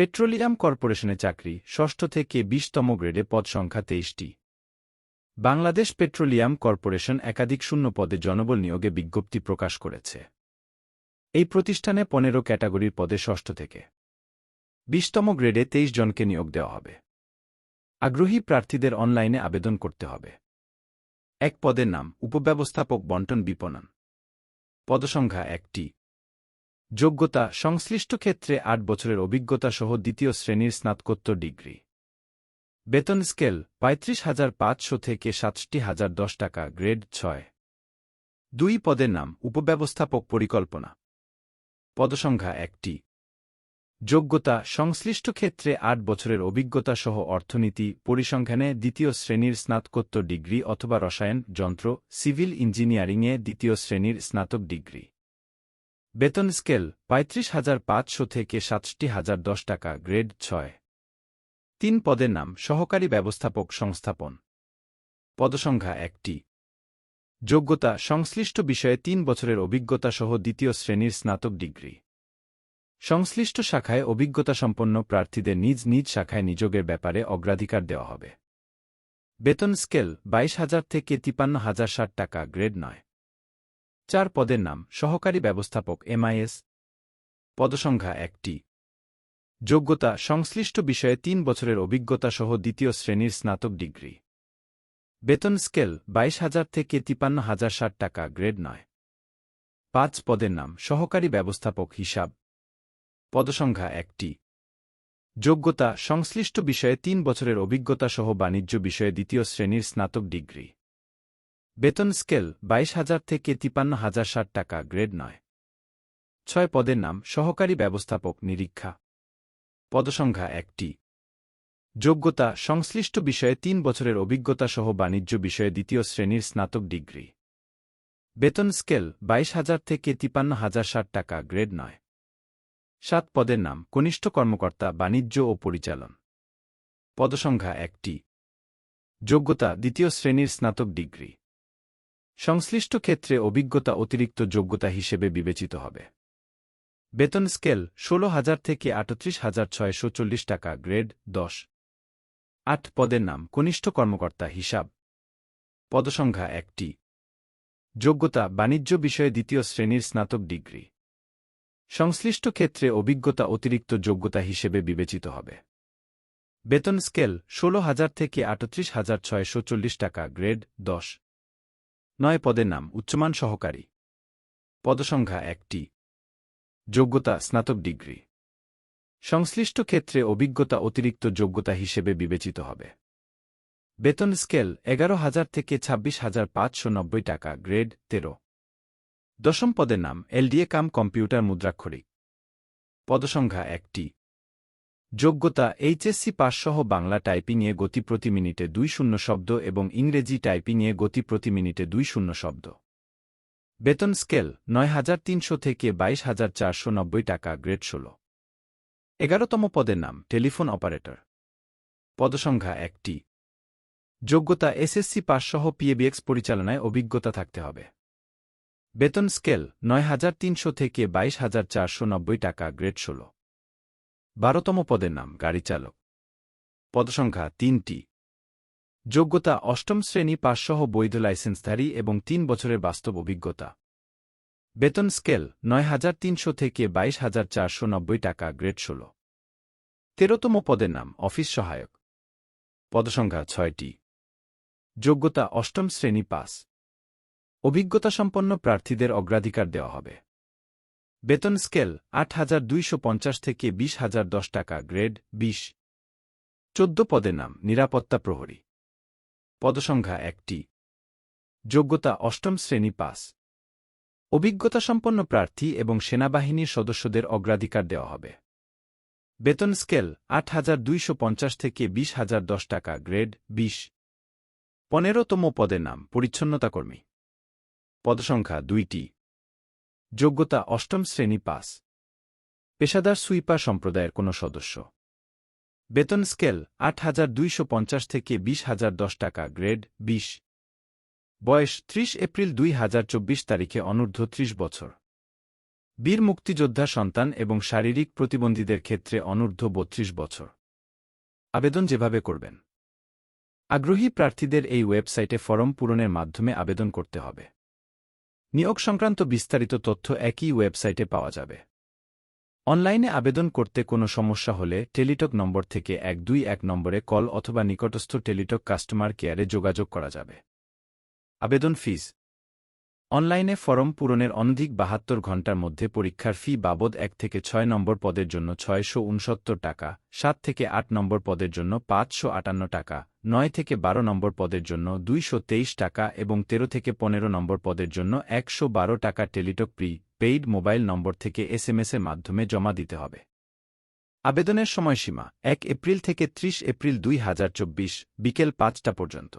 Petroleum কর্পোরেশনে চাকরি ষষ্ঠ থেকে বিশতম গ্রেডে পদ সংখ্যা তেইশটি। বাংলাদেশ পেট্রোলিয়াম কর্পোরেশন একাধিক শূন্য পদে জনবল নিয়োগে বিজ্ঞপ্তি প্রকাশ করেছে। এই প্রতিষ্ঠানে পনেরো ক্যাটাগরির পদে ষষ্ঠ থেকে বিশতম গ্রেডে তেইশ জনকে নিয়োগ দেওয়া হবে। আগ্রহী প্রার্থীদের অনলাইনে আবেদন করতে হবে। এক পদের নাম, উপব্যবস্থাপক বন্টন বিপণন। পদসংখ্যা একটি। যোগ্যতা সংশ্লিষ্ট ক্ষেত্রে আট বছরের অভিজ্ঞতা সহ দ্বিতীয় শ্রেণির স্নাতকোত্তর ডিগ্রি। বেতন স্কেল পঁয়ত্রিশ হাজার পাঁচশো থেকে সাতষট্টি হাজার দশ টাকা, গ্রেড ছয়। দুই পদের নাম, উপব্যবস্থাপক পরিকল্পনা। পদসংখ্যা একটি। যোগ্যতা সংশ্লিষ্ট ক্ষেত্রে আট বছরের অভিজ্ঞতা সহ অর্থনীতি, পরিসংখ্যানে দ্বিতীয় শ্রেণির স্নাতকোত্তর ডিগ্রি অথবা রসায়ন, যন্ত্র, সিভিল ইঞ্জিনিয়ারিংয়ে দ্বিতীয় শ্রেণির স্নাতক ডিগ্রি। বেতন স্কেল পঁয়ত্রিশ হাজার পাঁচশো থেকে সাতষট্টি হাজার দশ টাকা, গ্রেড ছয়। তিন পদের নাম, সহকারী ব্যবস্থাপক সংস্থাপন। পদসংখ্যা একটি। যোগ্যতা, সংশ্লিষ্ট বিষয়ে তিন বছরের অভিজ্ঞতা সহ দ্বিতীয় শ্রেণির স্নাতক ডিগ্রি। সংশ্লিষ্ট শাখায় অভিজ্ঞতাসম্পন্ন প্রার্থীদের নিজ নিজ শাখায় নিযোগের ব্যাপারে অগ্রাধিকার দেওয়া হবে। বেতন স্কেল বাইশ হাজার থেকে তিপান্ন হাজার ষাট টাকা, গ্রেড নয়। চার পদের নাম, সহকারী ব্যবস্থাপক, এমআইএস। পদসংখ্যা একটি। যোগ্যতা, সংশ্লিষ্ট বিষয়ে তিন বছরের অভিজ্ঞতা সহ দ্বিতীয় শ্রেণির স্নাতক ডিগ্রি। বেতন স্কেল, বাইশ হাজার থেকে তিপান্ন হাজার ষাট টাকা, গ্রেড নয়। পাঁচ পদের নাম, সহকারী ব্যবস্থাপক হিসাব। পদসংখ্যা একটি। যোগ্যতা, সংশ্লিষ্ট বিষয়ে তিন বছরের অভিজ্ঞতা সহ বাণিজ্য বিষয়ে দ্বিতীয় শ্রেণির স্নাতক ডিগ্রি। বেতন স্কেল বাইশ হাজার থেকে তিপান্ন হাজার ষাট টাকা, গ্রেড নয়। ছয় পদের নাম, সহকারী ব্যবস্থাপক নিরীক্ষা। পদসংখ্যা একটি। যোগ্যতা, সংশ্লিষ্ট বিষয়ে তিন বছরের অভিজ্ঞতা সহ বাণিজ্য বিষয়ে দ্বিতীয় শ্রেণির স্নাতক ডিগ্রি। বেতন স্কেল বাইশ হাজার থেকে তিপান্ন হাজার ষাট টাকা, গ্রেড নয়। সাত পদের নাম, কনিষ্ঠ কর্মকর্তা, বাণিজ্য ও পরিচালন। পদসংখ্যা একটি। যোগ্যতা, দ্বিতীয় শ্রেণির স্নাতক ডিগ্রি। সংশ্লিষ্ট ক্ষেত্রে অভিজ্ঞতা অতিরিক্ত যোগ্যতা হিসেবে বিবেচিত হবে। বেতন স্কেল ষোলো হাজার থেকে আটত্রিশ হাজার ছয়শো টাকা, গ্রেড দশ। আট পদের নাম, কনিষ্ঠ কর্মকর্তা, হিসাব। পদসংখ্যা একটি। যোগ্যতা, বাণিজ্য বিষয়ে দ্বিতীয় শ্রেণির স্নাতক ডিগ্রি। সংশ্লিষ্ট ক্ষেত্রে অভিজ্ঞতা অতিরিক্ত যোগ্যতা হিসেবে বিবেচিত হবে। বেতন স্কেল ষোলো হাজার থেকে আটত্রিশ হাজার ছয়শো টাকা, গ্রেড দশ। নয় পদের নাম উচ্চমান সহকারী। পদসংখ্যা একটি। যোগ্যতা স্নাতক ডিগ্রি। সংশ্লিষ্ট ক্ষেত্রে অভিজ্ঞতা অতিরিক্ত যোগ্যতা হিসেবে বিবেচিত হবে। বেতন স্কেল এগারো হাজার থেকে ছাব্বিশ হাজার পাঁচশো নব্বই টাকা, গ্রেড তেরো। দশম পদের নাম এলডিএ কাম কম্পিউটার মুদ্রাক্ষরিক। পদসংখ্যা একটি। যোগ্যতা এইচএসসি পাসসহ বাংলা টাইপিংয়ে গতি প্রতি মিনিটে দুই শূন্য শব্দ এবং ইংরেজি টাইপিংয়ে গতি প্রতি মিনিটে দুই শূন্য শব্দ। বেতন স্কেল নয় হাজার তিনশো থেকে বাইশ হাজার চারশো নব্বই টাকা, গ্রেড ষোল। এগারোতম পদের নাম, টেলিফোন অপারেটর। পদসংখ্যা একটি। যোগ্যতা এসএসসি পাসসহ পিএবিএক্স পরিচালনায় অভিজ্ঞতা থাকতে হবে। বেতন স্কেল নয় হাজার তিনশো থেকে বাইশ হাজার চারশো নব্বই টাকা, গ্রেড ষোল। বারোতম পদের নাম গাড়ি চালক। পদসংখ্যা তিনটি। যোগ্যতা অষ্টম শ্রেণি পাঁচসহ বৈধ লাইসেন্সধারী এবং তিন বছরের বাস্তব অভিজ্ঞতা। বেতন স্কেল নয় হাজার তিনশো থেকে বাইশ হাজার চারশো নব্বই টাকা, গ্রেড ষোলো। তেরোতম পদের নাম অফিস সহায়ক। পদসংখ্যা ছয়টি। যোগ্যতা অষ্টম শ্রেণি পাস। অভিজ্ঞতাসম্পন্ন প্রার্থীদের অগ্রাধিকার দেওয়া হবে। বেতন স্কেল আট হাজার দুইশো পঞ্চাশ থেকে বিশ হাজার দশ টাকা, গ্রেড বিশ। চোদ্দ পদের নাম, নিরাপত্তা প্রহরী। পদসংখ্যা একটি। যোগ্যতা অষ্টম শ্রেণি পাস। অভিজ্ঞতাসম্পন্ন প্রার্থী এবং সেনাবাহিনীর সদস্যদের অগ্রাধিকার দেওয়া হবে। বেতন স্কেল আট হাজার দুইশো পঞ্চাশ থেকে বিশ হাজার দশ টাকা, গ্রেড বিশ। পনেরোতম পদের নাম, পরিচ্ছন্নতাকর্মী। পদসংখ্যা দুইটি। যোগ্যতা অষ্টম শ্রেণি পাস। পেশাদার সুইপার সম্প্রদায়ের কোনো সদস্য। বেতন স্কেল আট হাজার দুইশো পঞ্চাশ থেকে বিশ হাজার দশ টাকা, গ্রেড বিশ। বয়স ত্রিশ এপ্রিল দুই হাজার চব্বিশ তারিখে অনূর্ধ্ব ত্রিশ বছর। বীর মুক্তিযোদ্ধা সন্তান এবং শারীরিক প্রতিবন্ধীদের ক্ষেত্রে অনূর্ধ্ব বত্রিশ বছর। আবেদন যেভাবে করবেন। আগ্রহী প্রার্থীদের এই ওয়েবসাইটে ফরম পূরণের মাধ্যমে আবেদন করতে হবে। নিয়োগ সংক্রান্ত বিস্তারিত তথ্য একই ওয়েবসাইটে পাওয়া যাবে। অনলাইনে আবেদন করতে কোনো সমস্যা হলে টেলিটক নম্বর থেকে এক দুই এক নম্বরে কল অথবা নিকটস্থ টেলিটক কাস্টমার কেয়ারে যোগাযোগ করা যাবে। আবেদন ফিস অনলাইনে ফরম পূরণের অনধিক বাহাত্তর ঘণ্টার মধ্যে পরীক্ষার ফি বাবদ এক থেকে ছয় নম্বর পদের জন্য ছয়শো উনসত্তর টাকা, সাত থেকে আট নম্বর পদের জন্য পাঁচশো আটান্ন টাকা, নয় থেকে বারো নম্বর পদের জন্য দুইশো তেইশ টাকা এবং তেরো থেকে পনেরো নম্বর পদের জন্য একশো বারো টাকা Teletalk pre, paid mobile number থেকে এসএমএসের মাধ্যমে জমা দিতে হবে। আবেদনের সময়সীমা, এক এপ্রিল থেকে ত্রিশ এপ্রিল দুই হাজার চব্বিশ, বিকেল পাঁচটা পর্যন্ত।